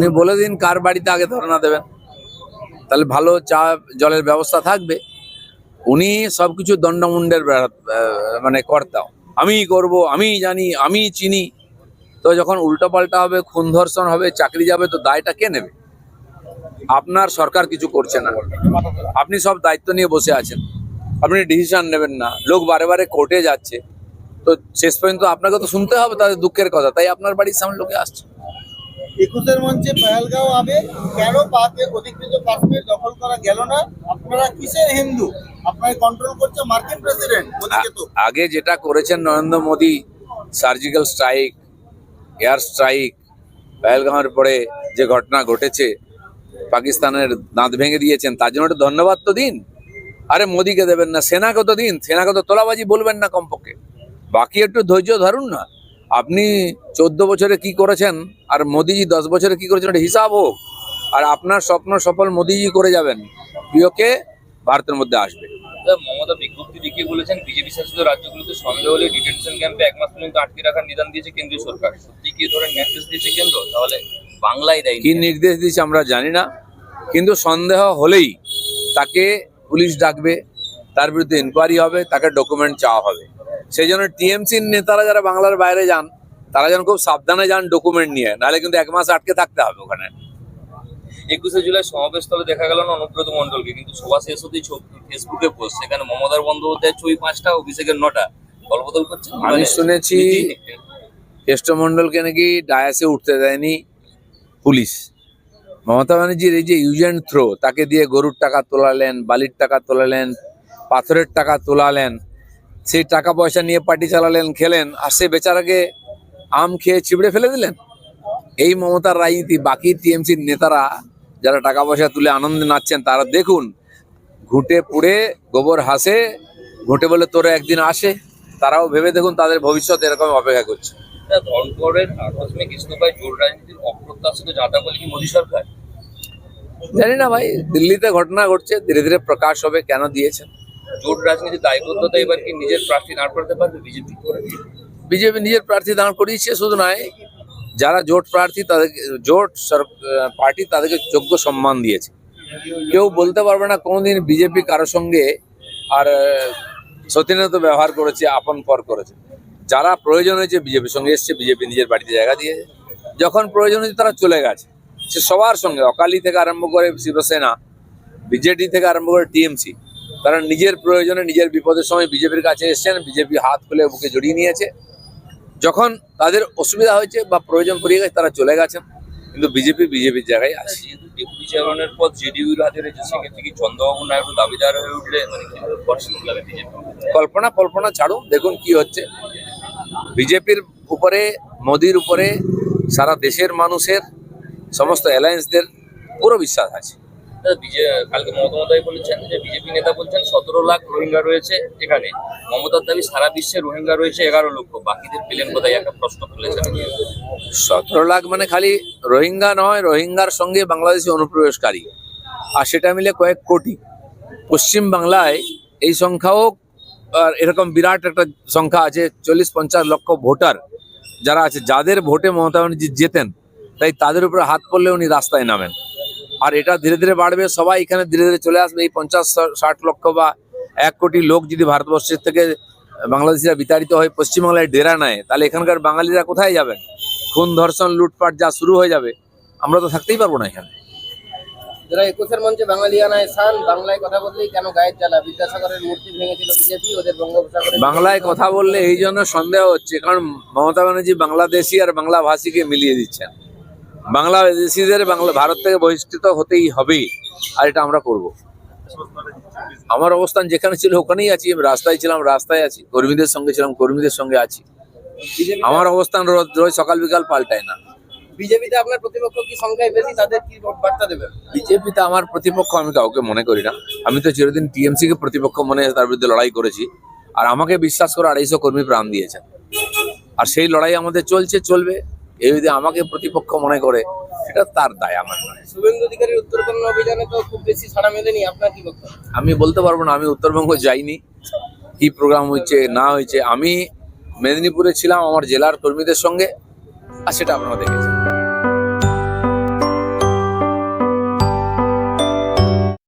আপনি বলে দিন কার বাড়িতে আগে ধর্ণা দেবেন। তাহলে ভালো চা, জলের ব্যবস্থা থাকবে। উনি সবকিছু দণ্ডমুণ্ডের মানে কর্তা। আমি করব আমি জানি আমি চিনি। তো যখন উল্টোপাল্টা হবে, খুন ধর্ষণ হবে, চাকরি যাবে, তো দায়টা কে নেবে? আপনার সরকার কিছু করছে না। আপনি সব দায়িত্ব নিয়ে বসে আছেন। আপনি ডিসিশন নেবেন না। লোক বারে বারে কোর্টে যাচ্ছে। তো শেষ পর্যন্ত আপনাকে তো শুনতে হবে, তাদের দুঃখের কথা। তাই আপনার বাড়ির সামনে লোকে আসছে। একুশের মঞ্চে পেহেলগাঁও আবে কেন পাকে অধিকৃত কাশ্মীর দখল করা গেল না? আপনারা কিসের হিন্দু? আপনাকে কন্ট্রোল করছে মার্কিন প্রেসিডেন্ট আগে যেটা করেছেন Narendra Modi surgical strike air strike পেহেলগাঁওয়ের পরে যে ঘটনা ঘটেছে, পাকিস্তানের দাঁত ভেঙে দিয়েছেন, তার জন্য একটা ধন্যবাদ তো দিন। আরে মোদীকে দেবেন না, সেনাকে তো দিন, সেনাকে তো তোলাবাজি বলবেন না কমপক্ষে। বাকি একটু ধৈর্য ধরুন না। আপনি চোদ্দ বছরে কি করেছেন আর মোদিজি দশ বছরে কি করেছেন একটা হিসাব হোক। আর আপনার স্বপ্ন সফল মোদিজি করে যাবেন প্রিয়কে ভারতের মধ্যে আসবে। মমতা বিজ্ঞপ্তি দেখিয়ে বলেছেন বিজেপি শাসিত রাজ্যগুলোতে সন্দেহ হলে ডিটেনশন ক্যাম্পে এক মাস পর্যন্ত আটকে রাখার নিদান দিয়েছে কেন্দ্রীয় সরকার। সত্যি কি ধরনের নির্দেশ দিয়েছে কেন্দ্র? তাহলে বাংলায় দেয়নি। কি নির্দেশ দিয়েছে আমরা জানি না কিন্তু সন্দেহ হলেই তাকে পুলিশ ডাকবে তার বিরুদ্ধে ইনকোয়ারি হবে তাকে ডকুমেন্ট চাওয়া হবে। সেই জন্য টিএমসির নেতারা যারা বাংলার বাইরে যান তারা যেন খুব সাবধানে যান ডকুমেন্ট নিয়ে। নাহলে কিন্তু এক মাস আটকে থাকতে হবে ওখানে। একুশে জুলাই সমাবেশ স্থলে দেখা গেল না অনুব্রত মন্ডলকে কিন্তু সভা শেষ হতেই ফেসবুকে পোস্ট সেখানে মমতার বন্দ্যোপাধ্যায়ের ছবি পাঁচটা অভিষেকের নটা। দলবদল করছে আমি শুনেছি কেষ্টমন্ডলকে নাকি ডায়াসে উঠতে দেয়নি পুলিশ। মমতা ব্যানার্জির এই যে ইউজ অ্যান্ড থ্রো তাকে দিয়ে গরুর টাকা তোলালেন বালির টাকা তোলালেন পাথরের টাকা তোলালেন সেই টাকা পয়সা নিয়ে পার্টি চালালেন খেলেন আর সে বেচারাকে আম খেয়ে চিবড়ে ফেলে দিলেন? এই মমতার রাজনীতি বাকি টিএমসির নেতারা যারা টাকা পয়সা তুলে আনন্দে নাচছেন তারা দেখুন ঘুটে পুড়ে গোবর হাসে ঘুটে বলে তোরা একদিন আসে। তারাও ভেবে দেখুন তাদের ভবিষ্যৎ এরকম অপেক্ষা করছে। ধনকরের আকস্মিক ইস্তফায় জোর রাজনীতির অপ্রত্যাশিত জাঁতা বলে কি মোদী সরকার? জানি না ভাই দিল্লিতে ঘটনা ঘটছে ধীরে ধীরে প্রকাশ হবে কেন দিয়েছেন? জোট রাজনীতির দায়বদ্ধতা এবার কি নিজের প্রার্থী দাঁড় করাতে পারবে বিজেপি? বিজেপি নিজের প্রার্থী দাঁড় করিয়েছে, শুধু নয়, যারা জোট প্রার্থী তাদেরকে জোট পার্টি তাদেরকে যোগ্য সম্মান দিয়েছে। কেউ বলতে পারবে না কোনোদিন বিজেপি কারোর সঙ্গে আর সতীনত ব্যবহার করেছে, আপন পর করেছে। যারা প্রয়োজন হয়েছে বিজেপির সঙ্গে এসছে, বিজেপি নিজের বাড়িতে জায়গা দিয়েছে যখন প্রয়োজন হয়েছে তারা চলে গেছে। সে সবার সঙ্গে, অকালি থেকে আরম্ভ করে শিবসেনা, বিজেডি থেকে আরম্ভ করে টিএমসি। তারা নিজের প্রয়োজনে নিজের বিপদের সময় বিজেপির কাছে এসছেন বিজেপি হাত খুলে বুকে জড়িয়ে নিয়েছে। যখন তাদের অসুবিধা হয়েছে বা প্রয়োজন পড়িয়ে গেছে তারা চলে গেছেন। কিন্তু বিজেপি বিজেপির জায়গায় আছে চেয়ারম্যানের জেডিইউর হাতে রয়েছে সেক্ষেত্রে কি চন্দ্রবাবু নাইডু দাবিদার হয়ে উঠলে? মানে কল্পনা কল্পনা ছাড়ুন দেখুন কি হচ্ছে। বিজেপির উপরে মোদির উপরে সারা দেশের মানুষের সমস্ত অ্যালায়েন্সদের পুরো বিশ্বাস আছে। কালকে মমতা বলেছেন যে বিজেপি নেতা বলছেন, সতেরো লাখ রোহিঙ্গা রয়েছে এখানে। মমতার দাবি সারা বিশ্বে রোহিঙ্গা রয়েছে এগারো লক্ষ। বাকিদের পেলেন কোথায়? একটা প্রশ্ন তুলেছেন। সতেরো লাখ মানে খালি রোহিঙ্গা নয়, রোহিঙ্গার সঙ্গে বাংলাদেশি অনুপ্রবেশকারী। আর সেটা মিলে কয়েক কোটি। পশ্চিম বাংলায় এই সংখ্যাও, আর এরকম বিরাট একটা সংখ্যা আছে, চল্লিশ পঞ্চাশ লক্ষ ভোটার যারা আছে, যাদের ভোটে মমতা ব্যানার্জি জেতেন, তাই তাদের উপরে হাত পড়লে উনি রাস্তায় নামেন। আর এটা ধীরে ধীরে বাড়বে। সবাই এখানে ধীরে ধীরে চলে আসবে। এই পঞ্চাশ ষাট লক্ষ বা এক কোটি লোক যদি ভারতবর্ষের থেকে বাংলাদেশিরা বিতাড়িত হয়ে পশ্চিমবাংলায় ডেরা নেয় তাহলে এখানকার বাঙালিরা কোথায় যাবেন? খুন ধর্ষণ লুটপাট যা শুরু হয়ে যাবে আমরা তো থাকতেই পারব না এখানে। যারা একুশের মঞ্চে বাঙালিয়ানায় বাংলায় কথা বললেই কেন গায়ের জ্বালা? বিদ্যাসাগরের মূর্তি ভেঙেছিল বিজেপি ওদের বঙ্গোপসাগরে বাংলায় কথা বললে এই জন্য সন্দেহ হচ্ছে কারণ মমতা ব্যানার্জি বাংলাদেশি আর বাংলা ভাষীকে মিলিয়ে দিচ্ছেন। বাংলাদেশিদের বাংলা ভারত থেকে বহিষ্কৃত হতেই হবে আর এটা আমরা করব। আমার অবস্থান যেখানে ছিল ওখানেই আছি আমি রাস্তায় ছিলাম রাস্তায় আছি কর্মীদের সঙ্গে ছিলাম কর্মীদের সঙ্গে আছি। আমার অবস্থান রোজ রোজ সকাল বিকাল পাল্টায় না। বিজেপিতে আপনার প্রতিপক্ষ কি সংখ্যায় বেশি? তাদের কি বার্তা দেবেন বিজেপিতে আমার প্রতিপক্ষ আমি কাউকে মনে করি না। আমি তো চিরদিন টিএমসি কে প্রতিপক্ষ মনে তার বিরুদ্ধে লড়াই করেছি আর আমাকে বিশ্বাস করে আড়াইশো কর্মী প্রাণ দিয়েছেন। আর সেই লড়াই আমাদের চলছে চলবে। এই যদি আমাকে প্রতিপক্ষ মনে করে সেটা তার দায় আমার নয়। শুভেন্দু অধিকারীর উত্তরবঙ্গ অভিযানে তো খুব বেশি সাড়া মেলেনি আপনার কি বক্তব্য? আমি বলতে পারব না আমি উত্তরবঙ্গ যাইনি। কি প্রোগ্রাম হয়েছে না হয়েছে আমি মেদিনীপুরে ছিলাম আমার জেলার কর্মীদের সঙ্গে আর সেটা আপনারা দেখেছেন।